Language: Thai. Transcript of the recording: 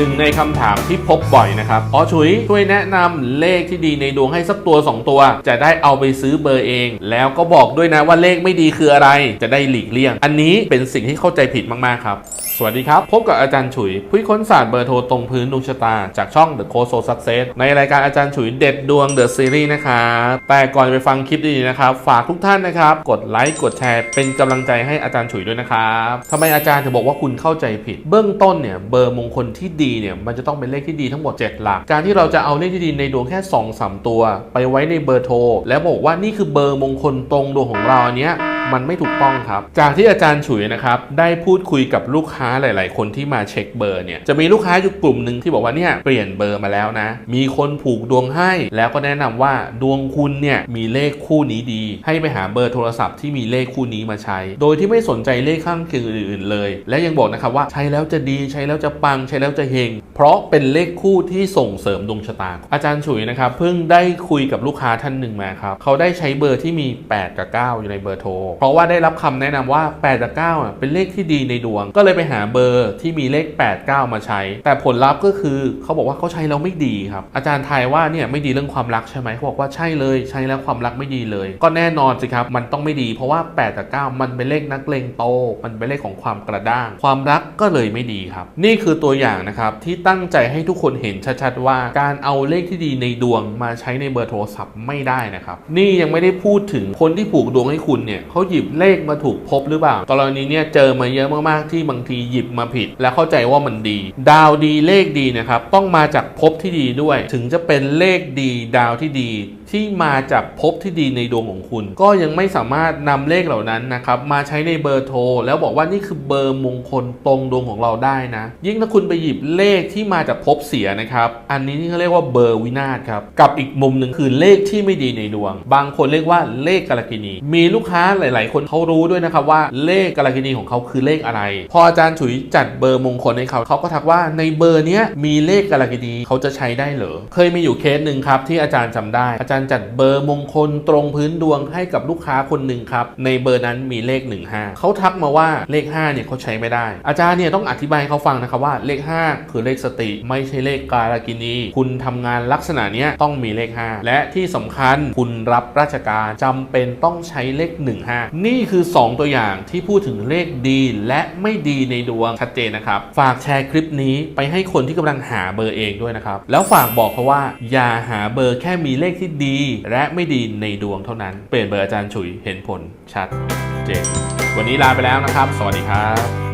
หนึ่งในคำถามที่พบบ่อยนะครับอ๋อชุยช่วยแนะนำเลขที่ดีในดวงให้สักตัว 2 ตัว จะได้เอาไปซื้อเบอร์เอง แล้วก็บอกด้วยนะว่าเลขไม่ดีคืออะไร จะได้หลีกเลี่ยง อันนี้เป็นสิ่งที่เข้าใจผิดมากๆครับ สวัสดีครับ พบกับอาจารย์ฉุยผู้ค้นศาสตร์เบอร์โทรตรงพื้นดวงชะตา จากช่อง The Code So Success ในรายการอาจารย์ฉุยเด็ดดวง The Series นะครับแต่ก่อนไปฟังคลิปดีๆนะครับ ฝากทุกท่านนะครับ กดไลค์กดแชร์เป็นกำลังใจให้อาจารย์ฉุยด้วยนะครับทำไมอาจารย์ถึงบอกว่าคุณเข้าใจผิด เบื้องต้นเนี่ยเบอร์มงคลที่ดีเนี่ยมันจะต้องเป็นเลขที่ดีทั้งหมด 7 หลัก การที่เราจะเอาเลขที่ดีในดวงแค่ 2 3 ตัว ไปไว้ในเบอร์โทรแล้วบอกว่านี่คือเบอร์มงคลตรงดวงของเราอันเนี้ย มันไม่ถูกต้องครับ จากที่อาจารย์ฉุยนะครับได้พูดคุยกับลูกค้าหลาย ๆ คนที่มาเช็คเบอร์เนี่ยจะมีลูกค้าอยู่กลุ่มหนึ่งที่บอกว่าเนี่ยเปลี่ยนเบอร์มาแล้วนะ มีคนผูกดวงให้ แล้วก็แนะนำว่าดวงคุณเนี่ยมีเลขคู่นี้ดี ให้ไปหาเบอร์โทรศัพท์ที่มีเลขคู่นี้มาใช้ โดยที่ไม่สนใจเลขข้างเคียงอื่น ๆ เลย และยังบอกนะครับว่าใช้แล้วจะดีใช้แล้วจะปังใช้แล้วจะเฮงเพราะเป็นเลขคู่ที่ส่งเสริมดวงชะตา อาจารย์ฉุยนะครับเพิ่งได้คุยกับลูกค้าท่านหนึ่งมาครับเขาได้ใช้เบอร์ที่มี 8 กับ 9 อยู่ในเบอร์โทรเพราะว่าได้รับคำแนะนำว่า 8 กับ 9 เป็นเลขที่ดีในดวง ก็เลยไปหาเบอร์ที่มีเลข 8 9 มาใช้ แต่ผลลัพธ์ก็คือเขาบอกว่าเขาใช้แล้วไม่ดีครับ อาจารย์ทายว่าเนี่ยไม่ดีเรื่องความรักใช่ไหมเขาบอกว่าใช่เลยใช้แล้วความรักไม่ดีเลย ก็แน่นอนสิครับมันต้องไม่ดี เพราะว่า 8 กับ 9 มันเป็นเลขนักเลงโต มันเป็นเลขของความกระด้าง ความรักก็เลยไม่ดีครับ นี่คือตัวอย่างนะครับที่ตั้งใจให้ทุกคนเห็นชัดๆว่า การเอาเลขที่ดีในดวงมาใช้ในเบอร์โทรศัพท์ไม่ได้นะครับนี่ยังไม่ได้พูดถึงคนที่ผูกดวงให้คุณเนี่ยเขาหยิบเลขมาถูกพบหรือเปล่า กรณีเนี่ยเจอมาเยอะมากๆที่บางทีหยิบมาผิด และเข้าใจว่ามันดี ดาวดีเลขดีนะครับต้องมาจากภพที่ดีด้วย ถึงจะเป็นเลขดีดาวที่ดีที่มาจากภพที่ดีในดวงของคุณ ก็ยังไม่สามารถนำเลขเหล่านั้นนะครับมาใช้ในเบอร์โทร แล้วบอกว่านี่คือเบอร์มงคลตรงดวงของเราได้นะ ยิ่งถ้าคุณไปหยิบเลขที่มาจากภพเสียนะครับอันนี้นี่เขาเรียกว่าเบอร์วินาศครับกับอีกมุมหนึ่งคือเลขที่ไม่ดีในดวง บางคนเรียกว่าเลขกาลกินี มีลูกค้าหลายๆ คนเขารู้ด้วยนะครับว่าเลขกาลกินีของเขาคือเลขอะไร พออาจารย์ฉุยจัดเบอร์มงคลให้เขาเขาก็ทักว่าในเบอร์เนี้ยมีเลขกาลกินีเขาจะใช้ได้เหรอเคยมีอยู่เคสหนึ่งครับที่อาจารย์จำได้ อาจารย์จัดเบอร์มงคลตรงพื้นดวงให้กับลูกค้าคนหนึ่งครับในเบอร์นั้นมีเลข 15เขาทักมาว่าเลข5เนี่ยเขาใช้ไม่ได้ อาจารย์เนี่ยต้องอธิบายให้เขาฟังนะครับว่าเลข 5 คือเลขสติ ไม่ใช่เลขกาลกินีคุณทำงานลักษณะเนี้ยต้องมีเลข 5 และที่สำคัญคุณรับราชการจำเป็นต้องใช้เลข 15นี่คือ 2 ตัวอย่างที่พูดถึงเลขดีและไม่ดีในดวงชัดเจนนะครับ ฝากแชร์คลิปนี้ไปให้คนที่กำลังหาเบอร์เองด้วยนะครับ แล้วฝากบอกเขาว่า อย่าหาเบอร์แค่มีเลขที่ดี และไม่ดีในดวงเท่านั้น เปลี่ยนเบอร์อาจารย์ฉุยเห็นผลชัดเจนวันนี้ลาไปแล้วนะครับ สวัสดีครับ